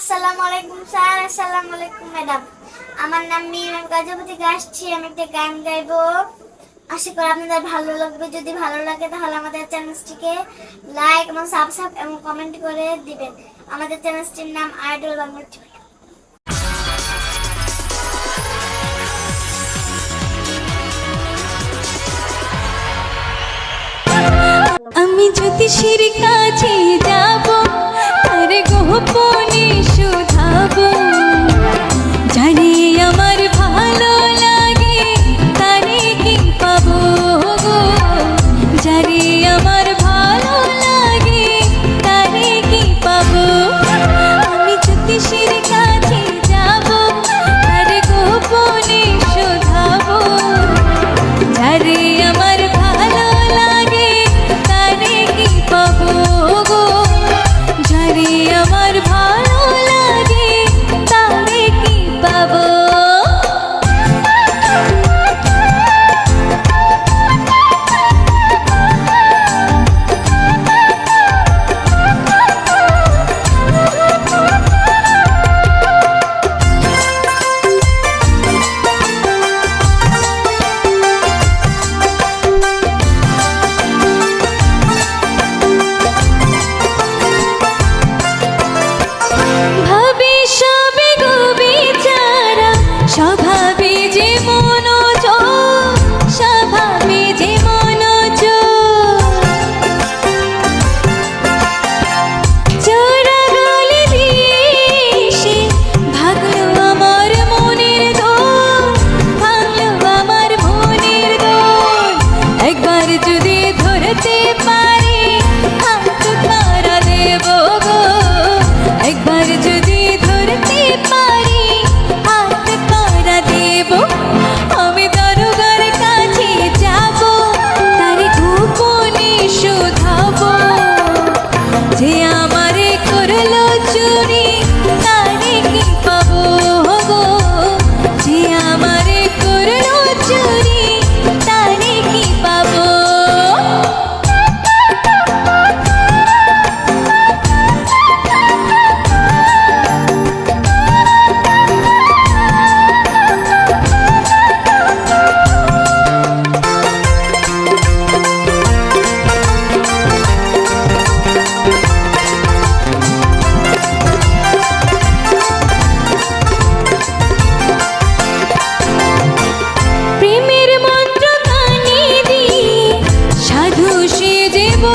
আসসালামু আলাইকুম স্যার, আসসালামু আলাইকুম ম্যাডাম। আমার নাম মিরাম গাজীপুর আসছি, আমি একটা গান গাইবো। আশা করি আপনাদের ভালো লাগবে। যদি ভালো লাগে তাহলে আমাদের চ্যানেলটিকে লাইক এবং সাবস্ক্রাইব এবং কমেন্ট করে দিবেন। আমাদের চ্যানেলটির নাম আইডল বাংলা আমি যদি সিঁড়ি কাছে যাব। আর গোপনে শুধাবো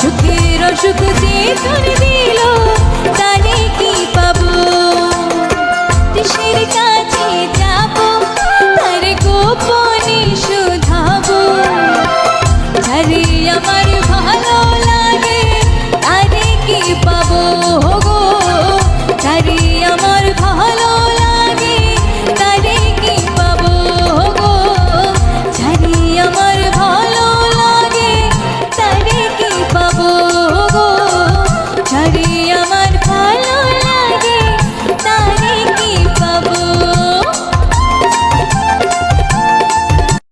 সুখ যে